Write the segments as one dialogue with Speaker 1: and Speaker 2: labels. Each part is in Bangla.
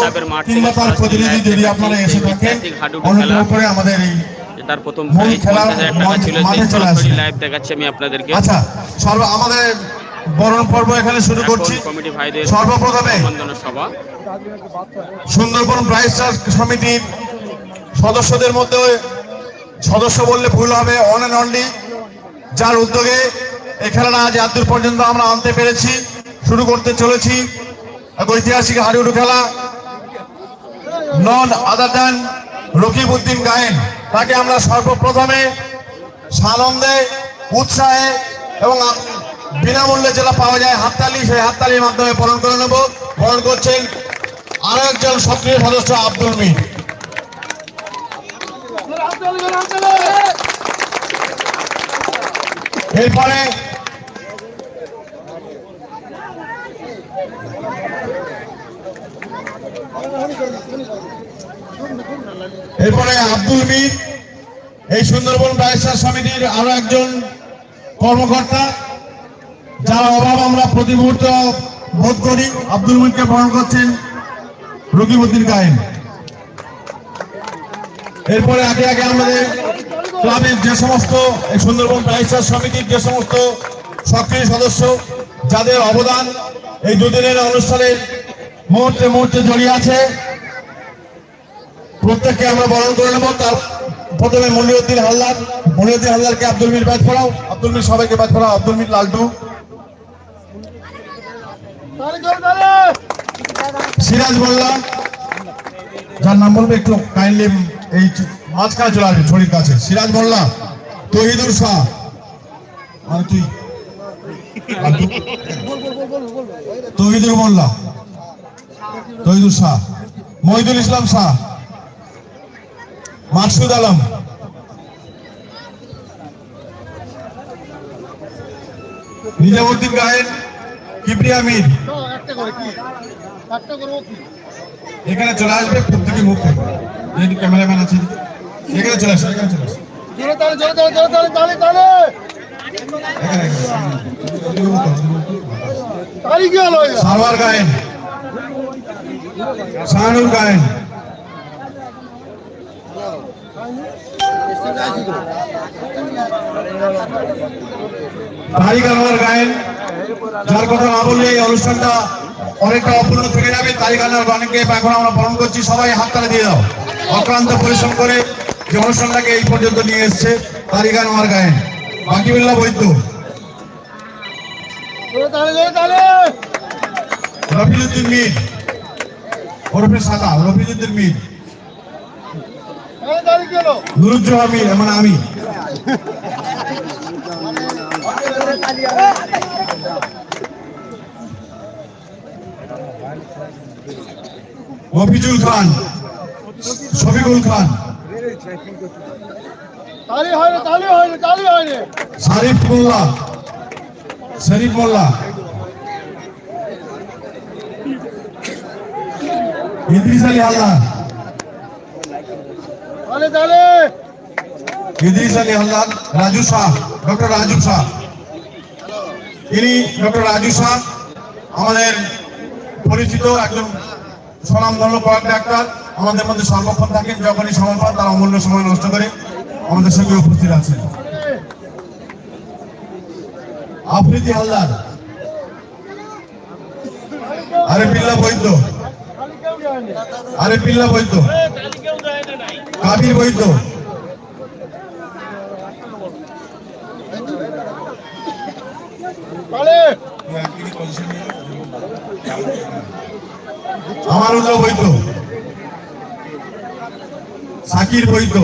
Speaker 1: সাহেবের মাঠ থেকে
Speaker 2: কিংবা তার
Speaker 1: সরাসরি
Speaker 2: প্রতিনিধি যদি আপনারা এসে থাকেন
Speaker 1: ঐতিহাসিক হাডুডু খেলা
Speaker 2: অনুগ্রহ করে আমাদের এই
Speaker 1: তার প্রথম প্রাইজ পঞ্চাশ হাজার টাকা ছিল সেই সরাসরি লাইভ দেখাচ্ছি আমি আপনাদেরকে।
Speaker 2: আচ্ছা সর্ব আমাদের বরণ পর্ব এখানে শুরু করছি।
Speaker 1: কমিটি ভাইদের
Speaker 2: সর্বপ্রথমে
Speaker 1: সভা।
Speaker 2: সুন্দরবন প্রাইজ সমিতির সদস্যদের মধ্যে সদস্য বললে ভুল হবে অন অ্যান্ড অনলি যার উদ্যোগে এই খেলাটা আজ এতদূর পর্যন্ত আমরা আনতে পেরেছি শুরু করতে চলেছি। ঐতিহাসিক হাডুডু খেলা। None other than Rakib Uddin Gayen. তাকে আমরা সর্বপ্রথমে সানন্দে উৎসাহে এবং বিনামূল্যে যেটা পাওয়া যায় হাততালি, সেই হাততালির মাধ্যমে বরণ করে নেব। বরণ করছেন আরও একজন সক্রিয় সদস্য আব্দুল মির। এরপরে এরপরে আব্দুল মির, এই সুন্দরবন ব্যবসা সমিতির আরও একজন কর্মকর্তা, যার অভাব আমরা প্রতি মুহূর্ত বোধ করি। আব্দুল মিরকে বরণ করছেন রকিবউদ্দিন গায়েন এরপরে আগে আগে আমাদের ক্লাবের যে সমস্ত, এই সুন্দরবন প্রাইসার সমিতির যে সমস্ত সক্রিয় সদস্য, যাদের অবদান এই দুদিনের অনুষ্ঠানের মুহূর্তে মুহূর্তে জড়িয়ে আছে প্রত্যেককে আমরা বরণ করে নেব। তার প্রথমে মনিরুদ্দিন হালদার, মনিরুদ্দিন হালদারকে আব্দুল মির ব্যাচ পড়াও। আব্দুল মির সবাইকে ব্যাচ পড়াও, আব্দুল মির, লালটু। সিরাজ মোল্লা, যার নাম বলবে একটু কাইন্ডলি এই মাঝখানে চলে আসবে ছড়ির কাছে। সিরাজ মোল্লা তহিদুর শাহ। আর তুই। তহিদুর মোল্লা তহিদুর শাহ। মহিদুল ইসলাম শাহ। মাকসুদ আলম। নিজামুদ্দিন গায়েন কিবরিয়া মির এখানে চলে আসবে প্রত্যেকে মুখ যেহেতু ক্যামেরাম্যান আছে এখানে চলে আসবে এখানে চলে আসবে। সারওয়ার গায়েন। শাহানুর গায়েন। তারিক আনোয়ার গায়েন যার কথা না বললে এই অনুষ্ঠানটা অনেকটা অপূর্ণ থেকে যাবে। তারিক আনোয়ার গানকে এখন আমরা পালন করছি। সবাই হাততালি দিয়ে দাও। অক্লান্ত পরিশ্রম করে যে অনুষ্ঠানটাকে এই পর্যন্ত নিয়ে এসছে তারিক আনোয়ার গায়েন। বাকিবুল্লাহ বৈদ্য। রফিজুদ্দিন মির। ওরফে সাদা রফিজুদ্দিন মির। নুরুজ্জোহা মির মানে আমি মফিজুল খান শফিকুল খান। শারিফ মোল্লা শরীফ মোল্লা। ইদ্রিস আলী হালদার। ইদ্রিস আলী হালদার রাজু শাহ, ডক্টর রাজু শাহ। ইনি ডক্টর রাজু শাহ, আমাদের পরিচিত একজন স্বনামধন্য কয়েক ডাক্তার। আমাদের মধ্যে সর্বক্ষণ থাকেন, যখনই সময় পান তার অমূল্য সময় নষ্ট করে আমাদের সঙ্গে উপস্থিত আছেন। আফ্রিদি হালদার, আরে পিল্লা বৈদ্য, আরে পিল্লা বৈদ্য। কাবির বৈদ্য। আমার উল্লাহ বৈদ্য। সাকির বৈদ্য।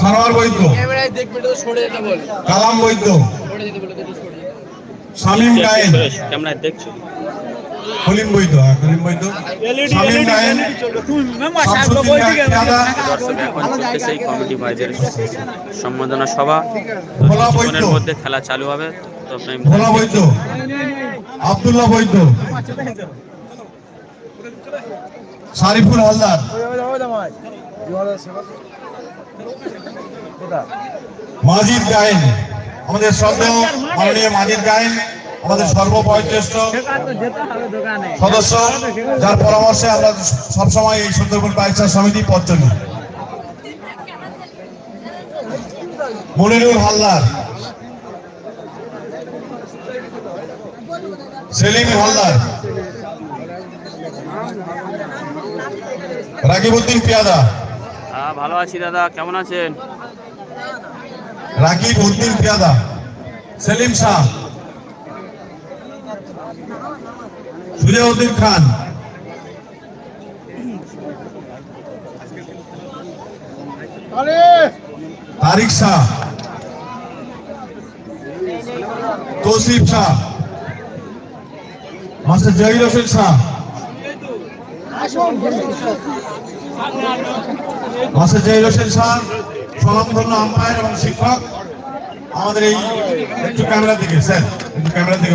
Speaker 2: সানোয়ার বৈদ্য। কালাম বৈদ্য। শামীম
Speaker 1: ক্যামেরায় দেখছ?
Speaker 2: কলিম হ্যাঁ, কলিম শামীম গায়েন
Speaker 1: এখন চলতেছে এই কমিটি ভাইদের সম্মাননা সভা। কিছুক্ষণের মধ্যে খেলা চালু হবে। তো
Speaker 2: ভোলা বৈদ্য। আব্দুল্লাহ বৈদ্য। শারিফুল হালদার। মাজিদ গায়েন। আমাদের শ্রদ্ধেয় মাননীয় মাজিদ গায়েন। আমাদের সর্ববয়োজ্যেষ্ঠ সদস্য যার পরামর্শে আমরা সবসময় এই সুন্দরবন বাইচা সমিতি পথ চলি। মনিরুল হালদার। সেলিম হালদার। রাকিবউদ্দিন পিয়াদা।
Speaker 1: হ্যাঁ ভালো আছি দাদা কেমন আছেন?
Speaker 2: রাকিব উদ্দিন পিয়াদা। সেলিম শাহ। সুজাউদ্দিন খান। তারিক শাহ। তৌসিফ শাহ। মাস্টার জহির হোসেন শাহ। মাস্টার জহির হোসেন শাহ স্বনামধন্য আম্পায়ার এবং শিক্ষক। আমাদের এই একটু ক্যামেরা দিকে, স্যার, একটু ক্যামেরা দিকে।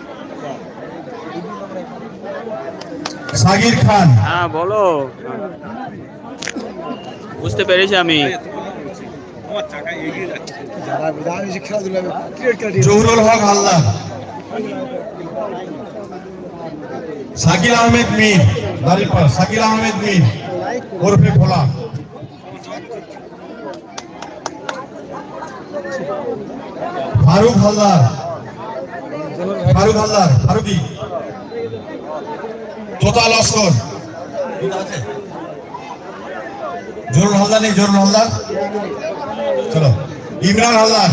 Speaker 2: সাগির খান।
Speaker 1: হ্যাঁ বলো। বুঝতে পেরেছি আমি।
Speaker 2: জহুরুল হক হালদার সাকিল আহমেদ মির। দাঁড়িপাড়া সাকিল আহমেদ মির। ওরফে ভোলা। ফারুক হালদার। ফারুক হালদার ফারুকি। তোতা লস্কর জরুল হালদার নেই জরুল হালদার। চলো। ইমরান হালদার।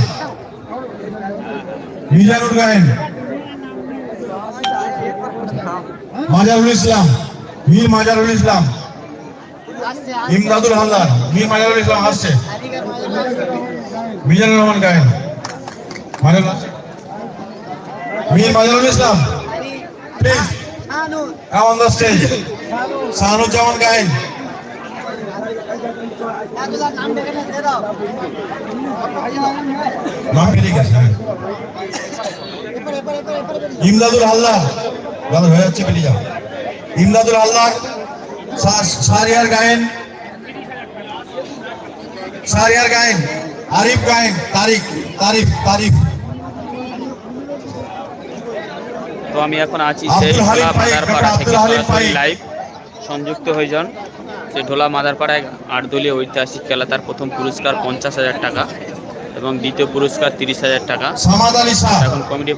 Speaker 2: মিজানুর গায়েন। মাজারুল ইসলাম। মীর মাজারুল ইসলাম। ইমরাদুল হালদার। মীর মাজারুল ইসলাম আসছে। মিজানুর রহমান গায়েন। মীর মাজারুল ইসলাম। প্লিজ। শাহানুজ্জামান গায়েন নাম পেরিয়ে গেছে হ্যাঁ। ইমদাদুল হালদার দাদা হয়ে যাচ্ছে পেরিয়ে যাও। ইমদাদুল সা- সারিয়ার গায়েন। সারিয়ার গায়েন। আরিফ গায়েন। তারিক তারিফ তারিফ
Speaker 1: তো আমি এখন আছি সেই ঢোলা মাদারপাড়া থেকে সরাসরি লাইভ সংযুক্ত হয়ে যান সেই ঢোলা মাদারপাড়ায় আট দলীয় ঐতিহাসিক খেলা তার প্রথম পুরস্কার পঞ্চাশ হাজার টাকা এবং দ্বিতীয় পুরস্কার তিরিশ হাজার টাকা। এখন কমিটি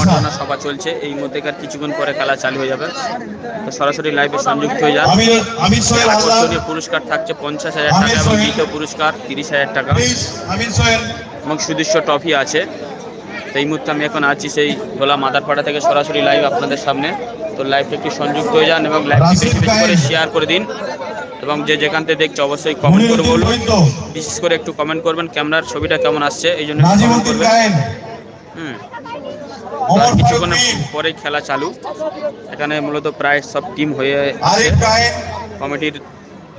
Speaker 1: সম্মাননা সভা চলছে। এই মধ্যেকার কিছুক্ষণ পরে খেলা চালু হয়ে যাবে। তো সরাসরি লাইভে সংযুক্ত হয়ে যান। আকর্ষণীয় পুরস্কার থাকছে পঞ্চাশ হাজার টাকা এবং দ্বিতীয় পুরস্কার তিরিশ হাজার টাকা। এবং সুদৃশ্য ট্রফি আছে। তো এই মুহূর্তে আমি এখন আছি সেই ভোলা মাদারপাড়া থেকে সরাসরি লাইভ আপনাদের সামনে। তো লাইভে একটু সংযুক্ত হয়ে যান এবং বেশি বেশি করে শেয়ার করে দিন এবং যে যেখান থেকে দেখছে অবশ্যই কমেন্ট করে বলুন বিশেষ করে একটু কমেন্ট করবেন ক্যামেরার ছবিটা কেমন আসছে এই জন্য করবেন। হুম। আর কিছুক্ষণ
Speaker 2: মীর
Speaker 1: পরেই খেলা চালু। এখানে মূলত প্রায় সব টিম হয়ে কমিটির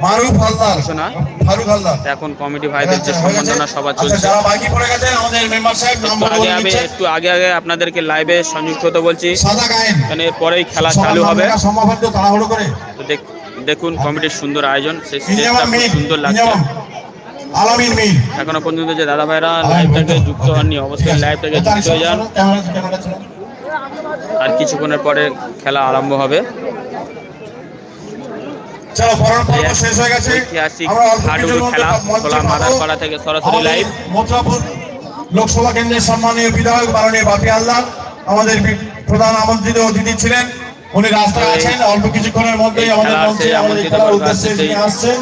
Speaker 2: মারুফ হালদার।
Speaker 1: ঘোষণা?
Speaker 2: ফারুক হালদার।
Speaker 1: এখন কমিটি ভাইদের যে সম্মাননা সভা
Speaker 2: আচ্ছা,
Speaker 1: চলছে।
Speaker 2: যারা বাকি পড়ে গেছেন আমাদের মেম্বার সাহেব নাম্বার
Speaker 1: আগে আমি একটু আগে আগে আপনাদেরকে লাইভে সংযুক্ত হতে বলছি।
Speaker 2: সাদা গায়েন।
Speaker 1: পরেই খেলা চালু হবে।
Speaker 2: লেখা তাড়াহুড়ো করে।
Speaker 1: দেখুন কমিটির সুন্দর আয়োজন। সেই স্টেজটা খুব সুন্দর লাগছে।
Speaker 2: আলামিন
Speaker 1: এখনও পর্যন্ত যে দাদা ভাইরা লাইভটাকে যুক্ত হননি অবশ্যই লাইভটাকে যুক্ত হয়ে যান। আর কিছুক্ষণের পরে খেলা আরম্ভ হবে
Speaker 2: চলো পরের পর্ব শেষ হয়ে গেছে
Speaker 1: ঐতিহাসিক
Speaker 2: আমরা অল্প
Speaker 1: হাডুডু খেলা খোলা মাদারপাড়া থেকে সরাসরি
Speaker 2: আমাদের
Speaker 1: লাইভ
Speaker 2: লোকসভা কেন্দ্রের সম্মানীয় বিধায়ক মাননীয় বাপি হালদার আমাদের প্রধান আমন্ত্রিত অতিথি ছিলেন। উনি রাস্তায় আছেন অল্প কিছুক্ষণের মধ্যেই আমাদের মঞ্চে আমাদের খেলার উদ্দেশ্যে
Speaker 1: আছে
Speaker 2: আসছেন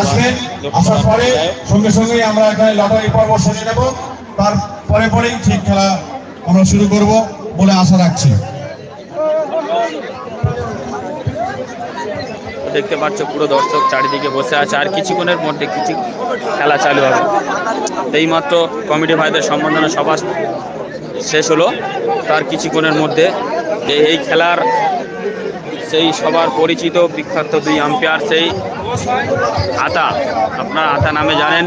Speaker 2: আসবেন আসার পরে। সঙ্গে সঙ্গেই আমরা এখানে লটারি পর্ব শুনে নেব। তার পরে পরেই ঠিক খেলা আমরা শুরু করব বলে আশা রাখছি।
Speaker 1: দেখতে পাচ্ছ পুরো দর্শক চারিদিকে বসে আছে আর কিছুক্ষণের মধ্যে কিছু খেলা চালু হবে। এইমাত্র কমিটি ভাইদের সম্বর্ধনা সভা শেষ হলো। তার কিছুক্ষণের মধ্যে যে এই খেলার সেই সবার পরিচিত বিখ্যাত দুই আম্পায়ার সেই আতা। আপনার আতা নামে জানেন।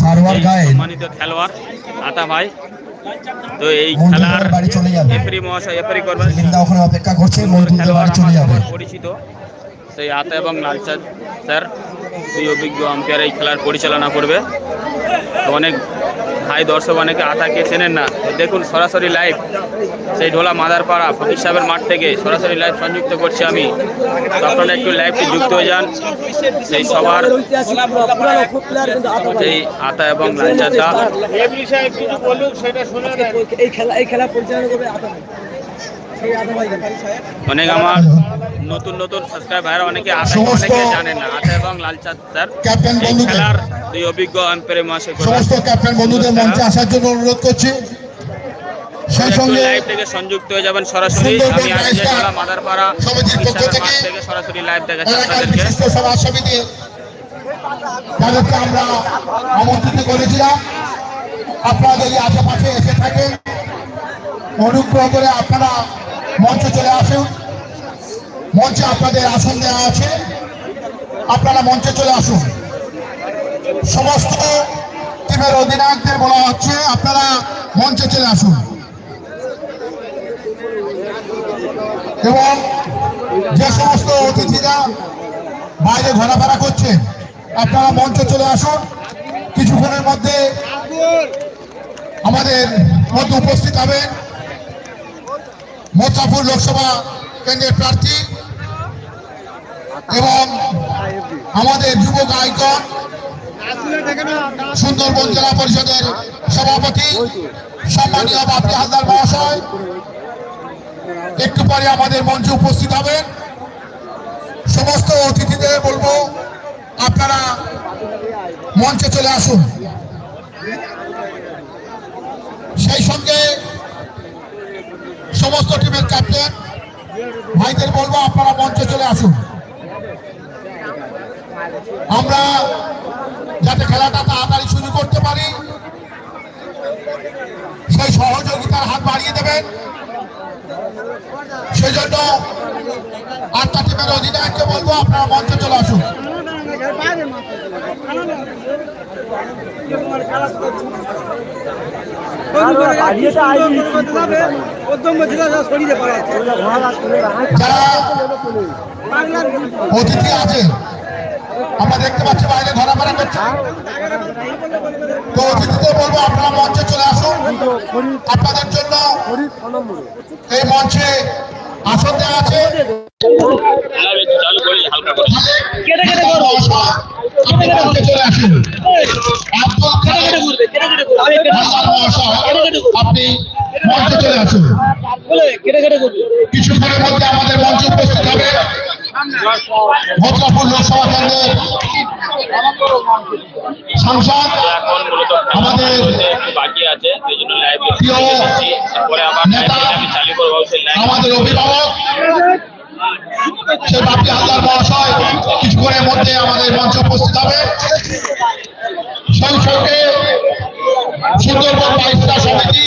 Speaker 1: সম্মানিত খেলোয়াড় আতা ভাই। তো এই খেলার। এফরি মহাশয় এফরি করবেন।
Speaker 2: অপেক্ষা করছে
Speaker 1: আমার পরিচিত। সেই আতা এবং লালচাঁদ স্যার। দুই অভিজ্ঞ আম্পায়ার এই খেলার পরিচালনা করবে। অনেক ভাই দর্শক অনেকে আতাকে চেনেন না। দেখুন সরাসরি লাইভ সেই ঢোলা মাদারপাড়া ফকির সাহেবের মাঠ থেকে সরাসরি লাইভ সংযুক্ত করছি আমি। আপনারা একটু লাইভটি যুক্ত হয়ে যান। সেই সবার সেই আতা এবং লালচাঁদ দা
Speaker 3: এই খেলা এই খেলা পরিচালনা করবে আতা।
Speaker 1: অনেক আমার নতুন নতুন সাবস্ক্রাইব ভাইরা অনেকে
Speaker 4: সমস্ত-
Speaker 1: অনেকে জানেন না আতা এবং লালচাঁদ স্যার
Speaker 4: ক্যাপ্টেন
Speaker 1: এই
Speaker 4: বন্ধুদের
Speaker 1: খেলার দুই অভিজ্ঞ আম্পায়ারের মহাশয়।
Speaker 4: সমস্ত ক্যাপ্টেন বন্ধুদের মঞ্চে আসার জন্য অনুরোধ করছি। সেই সঙ্গে
Speaker 1: লাইভ থেকে সংযুক্ত হয়ে যাবেন সরাসরি। আমি
Speaker 4: রাইস্টার
Speaker 1: মাদারপাড়া
Speaker 4: থেকে
Speaker 1: সরাসরি লাইভ দেখাচ্ছি
Speaker 4: এলাকার
Speaker 1: আপনাদেরকে
Speaker 4: সমাজ সমিতি তাদেরকে আমরা আমন্ত্রিত করেছিলাম। আপনারা যদি আশেপাশে এসে থাকেন অনুগ্রহ করে আপনারা মঞ্চে চলে আসুন। মঞ্চে আপনাদের আসন দেওয়া আছে। আপনারা মঞ্চে চলে আসুন। সমস্ত টিমের অধিনায়কদের বলা হচ্ছে, আপনারা মঞ্চে চলে আসুন। এবং যে সমস্ত অতিথিরা বাইরে ঘোরাফেরা করছেন আপনারা মঞ্চে চলে আসুন। কিছুক্ষণের মধ্যে আমাদের মধ্যে উপস্থিত হবেন। মোচাপুর লোকসভা কেন্দ্রের প্রার্থী এবং আমাদের যুবক আইকন সুন্দরবন জেলা পরিষদের সভাপতি সম্মানীয় বাপি হালদার মহাশয়। একটু পরে আমাদের মঞ্চে উপস্থিত হবেন সমস্ত অতিথিদের বলব, আপনারা মঞ্চে চলে আসুন। সেই সঙ্গে সমস্ত টিমের ক্যাপ্টেন। ভাইদের বলব, আপনারা মঞ্চে চলে আসুন। আমরা যাতে খেলাটা তাড়াতাড়ি শুরু করতে পারি, সেই সহযোগিতার হাত বাড়িয়ে দেবেন। সেজন্য আটটা টিমের অধিনায়ককে বলব, আপনারা মঞ্চে চলে আসুন। যারা অতিথি আছে আমরা দেখতে পাচ্ছি বাইরে ঘোরাফেরা করছে। তো অতিথিদের বলব আপনারা মঞ্চে চলে আসুন। আপনাদের জন্য এই মঞ্চে আসন দেওয়া আছে।
Speaker 1: চালু করি হালকা করে
Speaker 4: আপনি চলে আসুন আপনি মঞ্চে চলে আসুন কিছুক্ষণের মধ্যে আমাদের মঞ্চে উপস্থিত হবে ভদ্রপুর লোকসভা কেন্দ্রের সাংসদ আমাদের
Speaker 1: বাকি আছে করব
Speaker 4: আমাদের অভিভাবক সে বাপি হাজার মহাশয় কিছুক্ষণের মধ্যে আমাদের মঞ্চে উপস্থিত হবে। সেই সঙ্গে সুন্দরবন বাইশটা সমিতি